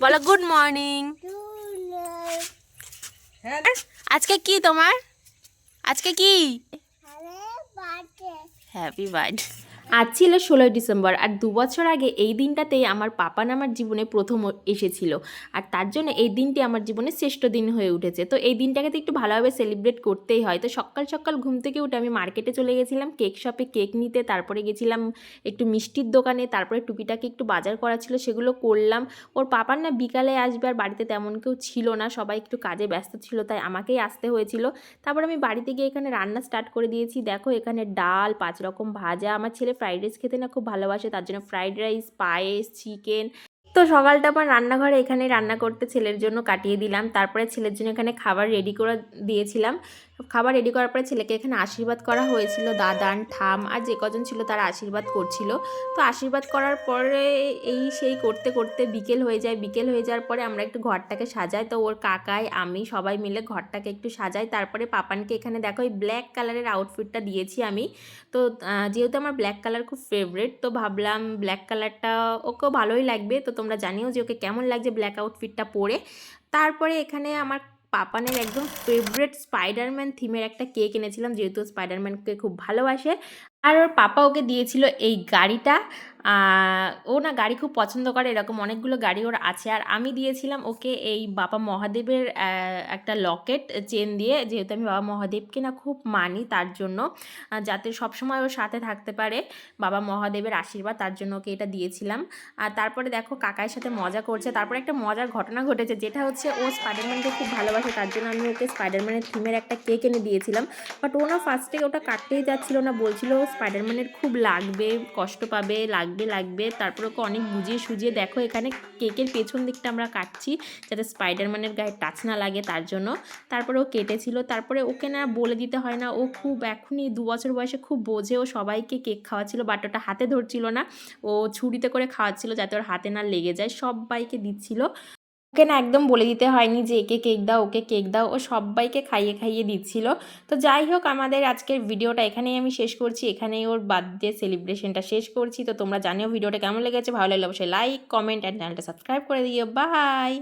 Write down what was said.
বলো good morning হ্যাঁ আজকে কি তোমার? আজকে কি? হ্যাপি বার্থডে আজ ছিল ষোলোই ডিসেম্বর আর দু বছর আগে এই দিনটাতেই আমার পাপান আমার জীবনে প্রথম এসেছিল। আর তার জন্য এই দিনটি আমার জীবনে শ্রেষ্ঠ দিন হয়ে উঠেছে। তো এই দিনটাকে তো একটু ভালোভাবে সেলিব্রেট করতেই হয়। তো সকাল সকাল ঘুম থেকে উঠে আমি মার্কেটে চলে গেছিলাম কেক শপে কেক নিতে, তারপরে গেছিলাম একটু মিষ্টির দোকানে, তারপরে টুকিটাকি একটু বাজার করা ছিল, সেগুলো করলাম। ওর পাপার না বিকালে আসবে আর বাড়িতে তেমন কেউ ছিল না, সবাই একটু কাজে ব্যস্ত ছিল, তাই আমাকেই আসতে হয়েছিল। তারপর আমি বাড়িতে গিয়ে এখানে রান্না স্টার্ট করে দিয়েছি। দেখো এখানে ডাল, পাঁচ রকম ভাজা, আমার ছেলে ফ্রাইড রাইস খেতে না খুব ভালোবাসে, তার জন্য ফ্রাইড রাইস পায়েস চিকেন তো সকালটা আমার রান্নাঘরে এখানে রান্না করতে ছেলের জন্য কাটিয়ে দিলাম। তারপরে ছেলের জন্য এখানে খাবার রেডি করে দিয়েছিলাম। খাবার রেডি করার পরে ছেলেকে এখানে আশীর্বাদ করা হয়েছিল। দাদান, ঠাম আর যে কজন ছিল তারা আশীর্বাদ করছিল। তো আশীর্বাদ করার পরে এই সেই করতে করতে বিকেল হয়ে যায়। বিকেল হয়ে যাওয়ার পরে আমরা একটু ঘরটাকে সাজাই। তো ওর কাকাই, আমি সবাই মিলে ঘরটাকে একটু সাজাই। তারপরে পাপানকে এখানে দেখো, এই ব্ল্যাক কালারের আউটফিটটা দিয়েছি আমি। তো যেহেতু আমার ব্ল্যাক কালার খুব ফেভারিট তো ভাবলাম ব্ল্যাক কালারটা ওকেও ভালোই লাগবে। তো তোমরা জানিও যে ওকে কেমন লাগছে ব্ল্যাক আউটফিটটা পরে। তারপরে এখানে আমার পাপানের একদম ফেভারেট স্পাইডারম্যান থিমের একটা কেক এনেছিলাম, যেহেতু স্পাইডারম্যানকে খুব ভালোবাসে। আর ওর পাপা ওকে দিয়েছিল এই গাড়িটা। ও না গাড়ি খুব পছন্দ করে, এরকম অনেকগুলো গাড়ি ওর আছে। আর আমি দিয়েছিলাম ওকে এই বাবা মহাদেবের একটা লকেট চেন দিয়ে, যেহেতু আমি বাবা মহাদেবকে না খুব মানি তার জন্য যাতে সবসময় ওর সাথে থাকতে পারে। বাবা মহাদেবের আশীর্বাদ, তার জন্য ওকে এটা দিয়েছিলাম। আর তারপরে দেখো কাকার সাথে মজা করছে। তারপরে একটা মজার ঘটনা ঘটেছে, যেটা হচ্ছে ও স্পাইডারম্যানকে খুব ভালোবাসে, তার জন্য আমি ওকে স্পাইডারম্যানের থিমের একটা কেক এনে দিয়েছিলাম। বাট ও না ফার্স্টে ওটা কাটতেই যাচ্ছিল না, বলছিল ও স্পাইডারম্যানের খুব লাগবে, কষ্ট পাবে লাগবে লাগবে। তারপর ওকে অনেক বুঝিয়ে সুজিয়ে দেখো এখানে কেকের পেছন দিকটা আমরা কাটছি যাতে স্পাইডারম্যানের গায়ে টাচ না লাগে তার জন্য। তারপরে ও কেটেছিল। তারপরে ওকে না বলে দিতে হয় না। ও খুব এখনই দু বছর বয়সে খুব বোঝে। ও সবাইকে কেক খাওয়াচ্ছিল বাট ওটা হাতে ধরছিল না। ও ছুরিতে করে খাওয়াচ্ছিল যাতে ওর হাতে না লেগে যায়। সবাইকে দিচ্ছিল। ওকে না একদম বলে দিতে হয়নি যে একে কেক দাও, ওকে কেক দাও, ও সবাইকে খাইয়ে খাইয়ে দিচ্ছিল। তো যাই হোক, আমাদের আজকের ভিডিওটা এখানেই আমি শেষ করছি। এখানেই ওর বার্থডে সেলিব্রেশনটা শেষ করছি। তো তোমরা জানিও ভিডিওটা কেমন লেগেছে। ভালো লাগলে অবশ্যই লাইক কমেন্ট অ্যান্ড চ্যানেলটা সাবস্ক্রাইব করে দিও। বাই